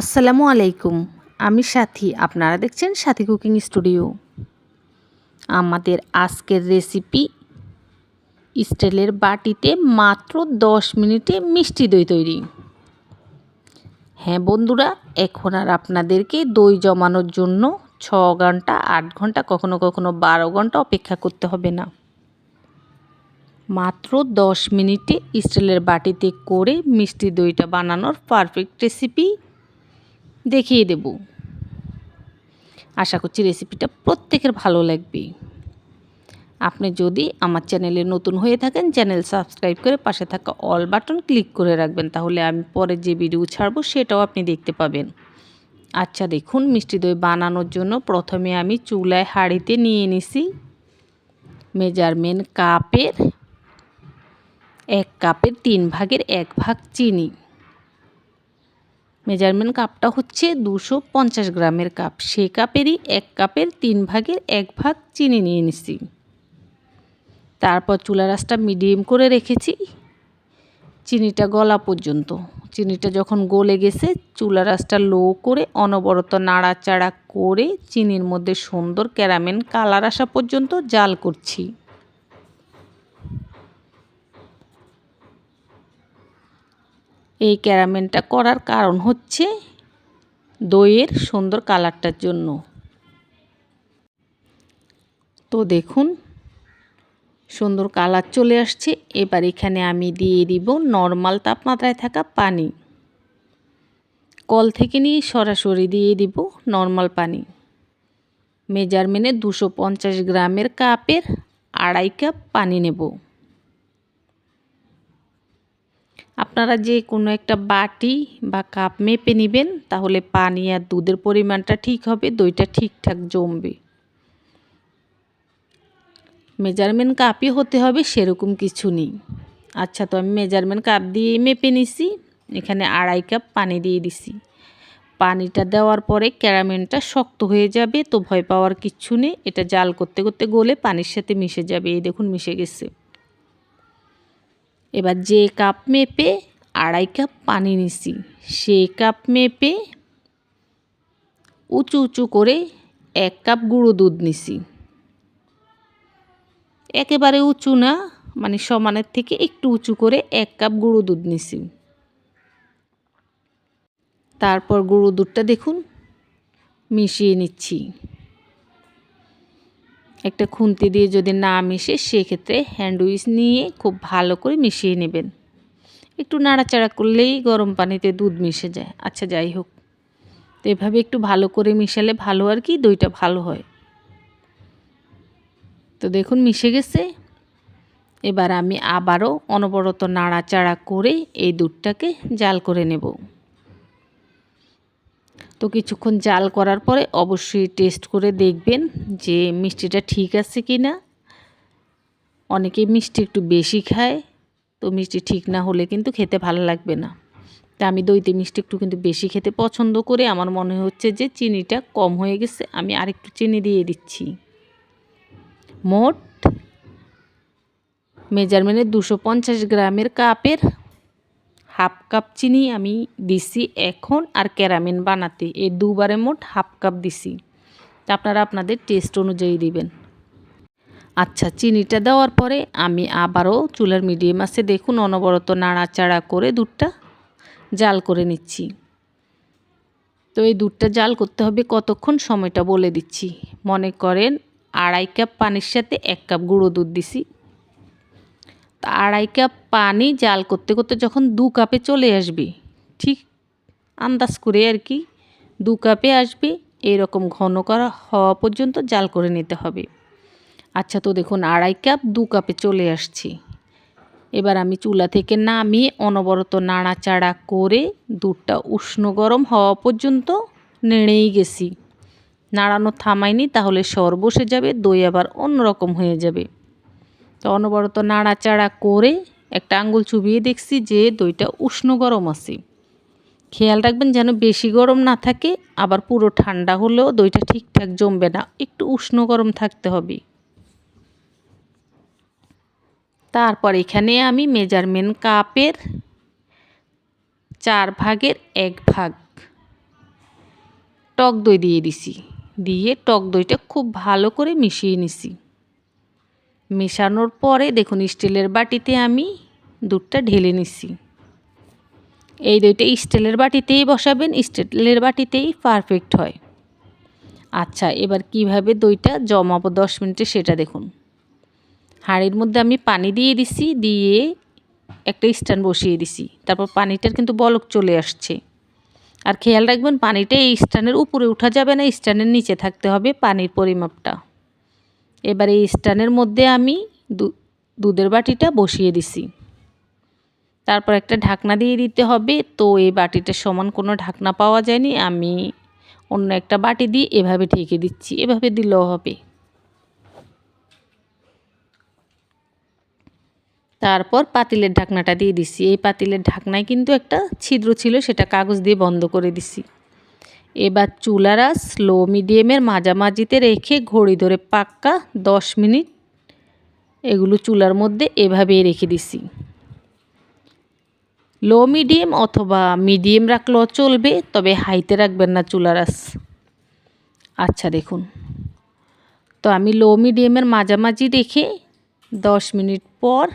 আসসালামু আলাইকুম। আমি সাথী। আপনারা দেখছেন সাথী কুকিং স্টুডিও। আমাদের আজকের রেসিপি স্টিলের বাটিতে মাত্র দশ মিনিটে মিষ্টি দই তৈরি। হ্যাঁ বন্ধুরা, এখন আর আপনাদেরকে দই জমানোর জন্য ছ ঘণ্টা, আট ঘণ্টা, কখনো কখনো বারো ঘণ্টা অপেক্ষা করতে হবে না। মাত্র দশ মিনিটে স্টিলের বাটিতে করে মিষ্টি দইটা বানানোর পারফেক্ট রেসিপি দেখিয়ে দেব। আশা করছি রেসিপিটা প্রত্যেকের ভালো লাগবে। আপনি যদি আমার চ্যানেলে নতুন হয়ে থাকেন চ্যানেল সাবস্ক্রাইব করে পাশে থাকা অল বাটন ক্লিক করে রাখবেন, তাহলে আমি পরে যে ভিডিও ছাড়বো সেটাও আপনি দেখতে পাবেন। আচ্ছা দেখুন, মিষ্টি দই বানানোর জন্য প্রথমে আমি চুলায় হাঁড়িতে নিয়ে নিছি মেজারমেন্ট কাপের, এক কাপের তিন ভাগের এক ভাগ চিনি। মেজারমেন্ট কাপটা হচ্ছে দুশো পঞ্চাশ গ্রামের কাপ সে কাপেরই এক কাপের তিন ভাগের এক ভাগ চিনি নিয়ে নিছি। তারপর চুলা রাসটা মিডিয়াম করে রেখেছি। চিনিটা গলা পর্যন্ত। চিনিটা যখন গলে গেছে, চুলা রাসটা লো করে অনবরত নাড়াচাড়া করে চিনির মধ্যে সুন্দর ক্যারামেন কালার আসা পর্যন্ত জাল করছি। এই ক্যারামেলটা করার কারণ হচ্ছে দইয়ের সুন্দর কালারটার জন্য। তো দেখুন, সুন্দর কালার চলে আসছে। এবার এখানে আমি দিয়ে দিব নর্মাল তাপমাত্রায় থাকা পানি। কল থেকে নিয়ে সরাসরি দিয়ে দিব নর্মাল পানি। মেজারমেন্টে দুশো পঞ্চাশ গ্রামের কাপের আড়াই কাপ পানি নেব। আপনারা যে কোনো একটা বাটি বা কাপ মেপে নেবেন, তাহলে পানি আর দুধের পরিমাণটা ঠিক হবে, দইটা ঠিকঠাক জমবে। মেজারমেন্ট কাপই হতে হবে, সেরকম কিছু নেই। আচ্ছা তো আমি মেজারমেন্ট কাপ দিয়ে মেপে নিছি, এখানে আড়াই কাপ পানি দিয়ে দিছি। পানিটা দেওয়ার পরে ক্যারামেনটা শক্ত হয়ে যাবে, তো ভয় পাওয়ার কিচ্ছু নেই, এটা জাল করতে করতে গলে পানির সাথে মিশে যাবে, এই দেখুন মিশে গেছে। এবার যে কাপ মেপে আড়াই কাপ পানি নিছি, সে কাপ মেপে উঁচু উঁচু করে এক কাপ গুঁড়ো দুধ নিছি। একেবারে উঁচু না মানে সমানের থেকে একটু উঁচু করে এক কাপ গুঁড়ো দুধ নিছি। তারপর গুঁড়ো দুধটা দেখুন, মিশিয়ে নিচ্ছি। একটা খুন্তি দিয়ে যদি না মিশে সেক্ষেত্রে হ্যান্ডউইচ নিয়ে খুব ভালো করে মিশিয়ে নেবেন। একটু নাড়াচাড়া করলেই গরম পানিতে দুধ মিশে যায়। আচ্ছা যাই হোক। তো এভাবে একটু ভালো করে মিশালে ভালো আর কি, দইটা ভালো হয়। তো দেখুন, মিশে গেছে। এবার আমি আবারও অনবরত নাড়াচাড়া করে এই দুধটাকে জাল করে নেব। তো কিছুক্ষণ জাল করার পরে অবশ্যই টেস্ট করে দেখবেন যে মিষ্টিটা ঠিক আছে কি না অনেকে মিষ্টি একটু বেশি খায়, তো মিষ্টি ঠিক না হলে কিন্তু খেতে ভালো লাগবে না। তা আমি দইতে মিষ্টি একটু কিন্তু বেশি খেতে পছন্দ করে। আমার মনে হচ্ছে যে চিনিটা কম হয়ে গেছে, আমি আরেকটু চিনি দিয়ে দিচ্ছি। মোট মেজারমেন্টে দুশো পঞ্চাশ গ্রামের কাপের হাফ কাপ চিনি আমি দিছি এখন আর ক্যারামেন বানাতে। এই দুবারে মোট হাফ কাপ দিছি। তা আপনারা আপনাদের টেস্ট অনুযায়ী দিবেন। আচ্ছা চিনিটা দেওয়ার পরে আমি আবারও চুলার মিডিয়াম আছে, দেখুন অনবরত নাড়াচাড়া করে দুধটা জাল করে নিচ্ছি। তো এই দুধটা জাল করতে হবে কতক্ষণ সময়টা বলে দিচ্ছি। মনে করেন আড়াই কাপ পানির সাথে এক কাপ গুঁড়ো দুধ দিছি। আড়াই কাপ পানি জাল করতে করতে যখন দু কাপে চলে আসবে, ঠিক আন্দাজ করে আর কি, দু কাপে আসবে, এরকম ঘন করা হওয়া পর্যন্ত জাল করে নিতে হবে। আচ্ছা তো দেখুন, আড়াই কাপ দু কাপে চলে আসছি। এবার আমি চুলা থেকে নামিয়ে অনবরত নাড়াচাড়া করে দুধটা উষ্ণ গরম হওয়া পর্যন্ত নেড়েই গেছি। নাড়ানো থামাইনি তাহলে সর বসে যাবে, দই আবার অন্যরকম হয়ে যাবে। তো অনবরত নাড়াচাড়া করে একটা আঙ্গুল চুবিয়ে দেখছি যে দইটা উষ্ণ গরম আছে। খেয়াল রাখবেন যেন বেশি গরম না থাকে, আবার পুরো ঠান্ডা হলেও দইটা ঠিকঠাক জমবে না, একটু উষ্ণ গরম থাকতে হবে। তারপর এখানে আমি মেজারমেন্ট কাপের চার ভাগের এক ভাগ টক দই দিয়ে দিছি। দিয়ে টক দইটা খুব ভালো করে মিশিয়ে নিছি। মেশানোর পরে দেখুন, স্টিলের বাটিতে আমি দুধটা ঢেলে নিছি। এই দইটা স্টিলের বাটিতেই বসাবেন, স্টিলের বাটিতেই পারফেক্ট হয়। আচ্ছা এবার কীভাবে দইটা জমাবো দশ মিনিটে সেটা দেখুন। হাঁড়ির মধ্যে আমি পানি দিয়ে দিছি, দিয়ে একটা স্ট্যান্ড বসিয়ে দিছি। তারপর পানিটার কিন্তু বলক চলে আসছে। আর খেয়াল রাখবেন, পানিটা এই স্ট্যান্ডের উপরে উঠা যাবে না, স্ট্যান্ডের নিচে থাকতে হবে পানির পরিমাপটা। এবার এই স্ট্যান্ডের মধ্যে আমি দুধের বাটিটা বসিয়ে দিছি। তারপর একটা ঢাকনা দিয়ে দিতে হবে। তো এই বাটিটা সমান কোনো ঢাকনা পাওয়া যায়নি। আমি অন্য একটা বাটি দিয়ে এভাবে ঢেকে দিচ্ছি। এভাবে দিলেও হবে। তারপর পাতিলের ঢাকনাটা দিয়ে দিছি। এই পাতিলের ঢাকনায় কিন্তু একটা ছিদ্র ছিল, সেটা কাগজ দিয়ে বন্ধ করে দিছি। এবার চুলারা স্লো মিডিয়ামের মাঝামাঝিতে রেখে ঘড়ি ধরে পাক্কা দশ মিনিট এগুলো চুলার মধ্যে এভাবেই রেখে দিছি। লো মিডিয়াম অথবা মিডিয়াম রাখলেও চলবে, তবে হাইতে রাখবেন না চুলারাস আচ্ছা দেখুন। তো আমি লো মিডিয়ামের মাঝামাঝি রেখে দশ মিনিট পর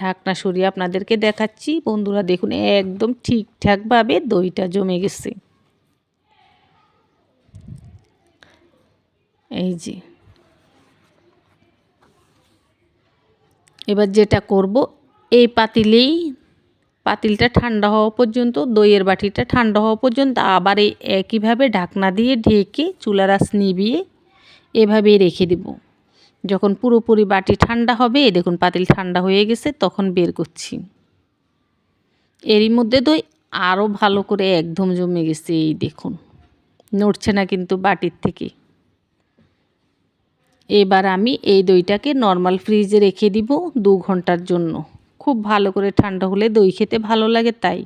ঢাকনা সরিয়ে আপনাদেরকে দেখাচ্ছি। বন্ধুরা, দেখুন, একদম ঠিকঠাকভাবে দইটা জমে গেছে। এই যে। এবার যেটা করব, এই পাতিলেই পাতিলটা ঠান্ডা হওয়া পর্যন্ত, দইয়ের বাটিটা ঠান্ডা হওয়া পর্যন্ত আবার এই একইভাবে ঢাকনা দিয়ে ঢেকে চুলার আস নিবিয়ে এভাবেই রেখে দেব। যখন পুরোপুরি বাটি ঠান্ডা হবে দেখুন পাতিল ঠান্ডা হয়ে গেছে, তখন বের করছি। এরই মধ্যে দই আরও ভালো করে একদম জমে গেছে, এই দেখুন। নড়ছে না কিন্তু বাটির থেকে। এবার আমি এই দইটাকে নর্মাল ফ্রিজে রেখে দিব দু ঘণ্টার জন্য। খুব ভালো করে ঠান্ডা হলে দই খেতে ভালো লাগে তাই।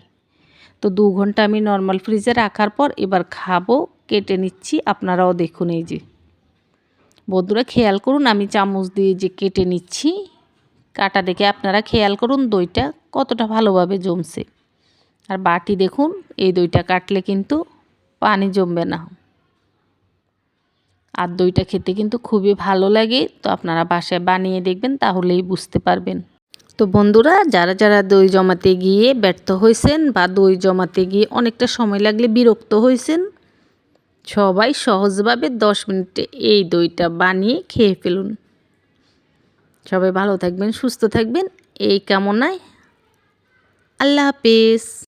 তো দু ঘণ্টা আমি নর্মাল ফ্রিজে রাখার পর এবার খাব, কেটে নিচ্ছি, আপনারাও দেখুন এই যে। বন্ধুরা, খেয়াল করুন আমি চামচ দিয়ে যে কেটে নিচ্ছি, কাটা দেখে আপনারা খেয়াল করুন দইটা কতটা ভালোভাবে জমছে। আর বাটি দেখুন, এই দইটা কাটলে কিন্তু পানি জমবে না। আর দইটা খেতে কিন্তু খুবই ভালো লাগে। তো আপনারা বাসায় বানিয়ে দেখবেন, তাহলেই বুঝতে পারবেন। তো বন্ধুরা, যারা যারা দই জমাতে গিয়ে ব্যর্থ হয়েছেন বা দই জমাতে গিয়ে অনেকটা সময় লাগলে বিরক্ত হয়েছেন, সবাই সহজভাবে দশ মিনিটে এই দইটা বানিয়ে খেয়ে ফেলুন। সবাই ভালো থাকবেন, সুস্থ থাকবেন, এই কামনায় আল্লাহ হাফেজ।